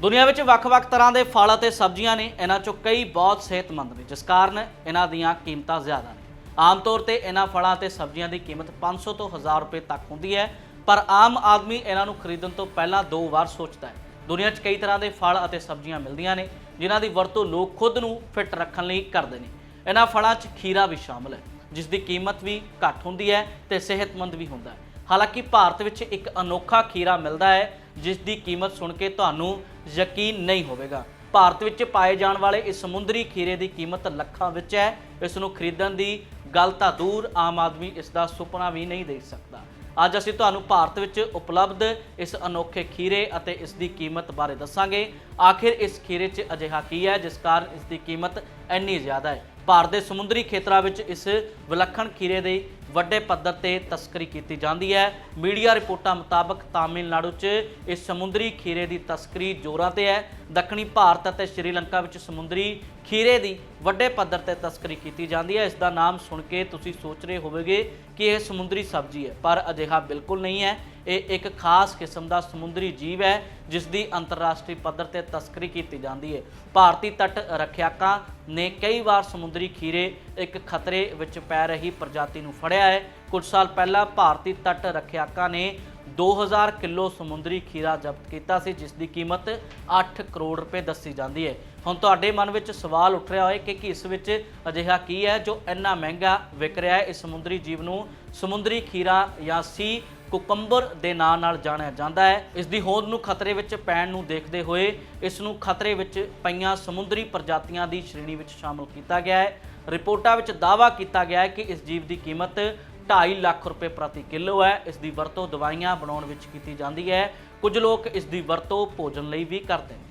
ਦੁਨੀਆ ਵਿੱਚ ਵੱਖ-ਵੱਖ ਤਰ੍ਹਾਂ ਦੇ ਫਲ ਅਤੇ ਸਬਜ਼ੀਆਂ ਨੇ ਇਹਨਾਂ ਚੋਂ ਕਈ ਬਹੁਤ ਸਿਹਤਮੰਦ ਨੇ, ਜਿਸ ਕਾਰਨ ਇਹਨਾਂ ਦੀਆਂ ਕੀਮਤਾਂ ਜ਼ਿਆਦਾ ਨੇ। ਆਮ ਤੌਰ ਤੇ ਇਹਨਾਂ ਫਲਾਂ ਅਤੇ ਸਬਜ਼ੀਆਂ ਦੀ ਕੀਮਤ 500 ਤੋਂ 1000 ਰੁਪਏ ਤੱਕ ਹੁੰਦੀ ਹੈ, ਪਰ ਆਮ ਆਦਮੀ ਇਹਨਾਂ ਨੂੰ ਖਰੀਦਣ ਤੋਂ ਪਹਿਲਾਂ ਦੋ ਵਾਰ ਸੋਚਦਾ ਹੈ। ਦੁਨੀਆ 'ਚ ਕਈ ਤਰ੍ਹਾਂ ਦੇ ਫਲ ਅਤੇ ਸਬਜ਼ੀਆਂ ਮਿਲਦੀਆਂ ਨੇ, ਜਿਨ੍ਹਾਂ ਦੀ ਵਰਤੋਂ ਲੋਕ ਖੁਦ ਨੂੰ ਫਿੱਟ ਰੱਖਣ ਲਈ ਕਰਦੇ ਨੇ। ਇਹਨਾਂ ਫਲਾਂ 'ਚ ਖੀਰਾ ਵੀ ਸ਼ਾਮਲ ਹੈ, ਜਿਸ ਦੀ ਕੀਮਤ ਵੀ ਘੱਟ ਹੁੰਦੀ ਹੈ ਤੇ ਸਿਹਤਮੰਦ ਵੀ ਹੁੰਦਾ ਹੈ। ਹਾਲਾਂਕਿ ਭਾਰਤ ਵਿੱਚ ਇੱਕ ਅਨੋਖਾ ਖੀਰਾ ਮਿਲਦਾ ਹੈ ਜਿਸ ਦੀ ਕੀਮਤ ਸੁਣ ਕੇ ਤੁਹਾਨੂੰ ਯਕੀਨ ਨਹੀਂ ਹੋਵੇਗਾ। ਭਾਰਤ ਵਿੱਚ ਪਾਏ ਜਾਣ ਵਾਲੇ ਇਸ ਸਮੁੰਦਰੀ ਖੀਰੇ ਦੀ ਕੀਮਤ ਲੱਖਾਂ ਵਿੱਚ ਹੈ। ਇਸ ਨੂੰ ਖਰੀਦਣ ਦੀ ਗੱਲ ਤਾਂ ਦੂਰ ਆਮ ਆਦਮੀ ਇਸ ਦਾ ਸੁਪਨਾ ਵੀ ਨਹੀਂ ਦੇਖ ਸਕਦਾ। ਅੱਜ ਅਸੀਂ ਤੁਹਾਨੂੰ ਭਾਰਤ ਵਿੱਚ ਉਪਲਬਧ ਇਸ ਅਨੋਖੇ ਖੀਰੇ ਅਤੇ ਇਸ ਦੀ ਕੀਮਤ ਬਾਰੇ ਦੱਸਾਂਗੇ। ਆਖਿਰ ਇਸ ਖੀਰੇ 'ਚ ਅਜਿਹਾ ਕੀ ਹੈ, ਜਿਸ ਕਾਰਨ ਇਸ ਦੀ ਕੀਮਤ ਇੰਨੀ ਜ਼ਿਆਦਾ ਹੈ? ਭਾਰਤ ਦੇ ਸਮੁੰਦਰੀ ਖੇਤਰਾਂ ਵਿੱਚ ਇਸ ਵਿਲੱਖਣ ਖੀਰੇ ਦੀ ਵੱਡੇ ਪੱਧਰ ਤੇ ਤਸਕਰੀ ਕੀਤੀ ਜਾਂਦੀ ਹੈ। ਮੀਡੀਆ ਰਿਪੋਰਟਾਂ ਮੁਤਾਬਕ ਤਾਮਿਲਨਾਡੂ 'ਚ ਇਹ ਸਮੁੰਦਰੀ ਖੀਰੇ ਦੀ ਤਸਕਰੀ ਜ਼ੋਰਾਂ ਤੇ ਹੈ। ਦੱਖਣੀ ਭਾਰਤ ਅਤੇ ਸ਼੍ਰੀਲੰਕਾ ਵਿੱਚ ਸਮੁੰਦਰੀ ਖੀਰੇ ਦੀ ਵੱਡੇ ਪੱਧਰ ਤੇ ਤਸਕਰੀ ਕੀਤੀ ਜਾਂਦੀ ਹੈ। ਇਸ ਦਾ ਨਾਮ ਸੁਣ ਕੇ ਤੁਸੀਂ ਸੋਚ ਰਹੇ ਹੋਵੇਗੇ ਕਿ ਇਹ ਸਮੁੰਦਰੀ ਸਬਜ਼ੀ ਹੈ, ਪਰ ਅਜਿਹਾ ਬਿਲਕੁਲ ਨਹੀਂ ਹੈ। ਇਹ ਇੱਕ ਖਾਸ ਕਿਸਮ ਦਾ ਸਮੁੰਦਰੀ ਜੀਵ ਹੈ, ਜਿਸ ਦੀ ਅੰਤਰਰਾਸ਼ਟਰੀ ਪੱਧਰ ਤੇ ਤਸਕਰੀ ਕੀਤੀ ਜਾਂਦੀ ਹੈ। ਭਾਰਤੀ ਤੱਟ ਰੱਖਿਆਕਾਂ ਨੇ ਕਈ ਵਾਰ ਸਮੁੰਦਰੀ ਖੀਰੇ ਇੱਕ ਖਤਰੇ ਵਿੱਚ ਪੈ ਰਹੀ ਪ੍ਰਜਾਤੀ ਨੂੰ ਫੜਿਆ ਹੈ। ਕੁਝ ਸਾਲ ਪਹਿਲਾਂ ਭਾਰਤੀ ਤੱਟ ਰੱਖਿਆਕਾਂ ਨੇ 2000 ਕਿਲੋ ਸਮੁੰਦਰੀ ਖੀਰਾ ਜ਼ਬਤ ਕੀਤਾ ਸੀ, ਜਿਸ ਦੀ ਕੀਮਤ 8 ਕਰੋੜ ਰੁਪਏ ਦੱਸੀ ਜਾਂਦੀ ਹੈ। ਹੁਣ ਤੁਹਾਡੇ ਮਨ ਵਿੱਚ ਸਵਾਲ ਉੱਠ ਰਿਹਾ ਹੋਏ ਕਿ ਕੀ ਇਸ ਵਿੱਚ ਅਜਿਹਾ ਕੀ ਹੈ ਜੋ ਇੰਨਾ ਮਹਿੰਗਾ ਵਿਕ ਰਿਹਾ ਹੈ, ਇਸ ਸਮੁੰਦਰੀ ਜੀਵ ਨੂੰ ਸਮੁੰਦਰੀ ਖੀਰਾ ਜਾਂ ਸੀ ਕੁਕੰਬਰ ਦੇ ਨਾਂ ਨਾਲ ਜਾਣਿਆ ਜਾਂਦਾ ਹੈ। ਇਸ ਦੀ ਹੋਂਦ ਨੂੰ ਖਤਰੇ ਵਿੱਚ ਪੈਣ ਨੂੰ ਦੇਖਦੇ ਹੋਏ ਇਸ ਨੂੰ ਖਤਰੇ ਵਿੱਚ ਪਈਆਂ ਸਮੁੰਦਰੀ ਪ੍ਰਜਾਤੀਆਂ ਦੀ ਸ਼੍ਰੇਣੀ ਵਿੱਚ ਸ਼ਾਮਲ ਕੀਤਾ ਗਿਆ ਹੈ। ਰਿਪੋਰਟਾਂ ਵਿੱਚ ਦਾਅਵਾ ਕੀਤਾ ਗਿਆ ਹੈ ਕਿ ਇਸ ਜੀਵ ਦੀ ਕੀਮਤ 2.5 ਲੱਖ ਰੁਪਏ ਪ੍ਰਤੀ ਕਿਲੋ ਹੈ। ਇਸ ਦੀ ਵਰਤੋਂ ਦਵਾਈਆਂ ਬਣਾਉਣ ਵਿੱਚ ਕੀਤੀ ਜਾਂਦੀ ਹੈ। ਕੁਝ ਲੋਕ ਇਸ ਦੀ ਵਰਤੋਂ ਭੋਜਨ ਲਈ ਵੀ ਕਰਦੇ ਨੇ।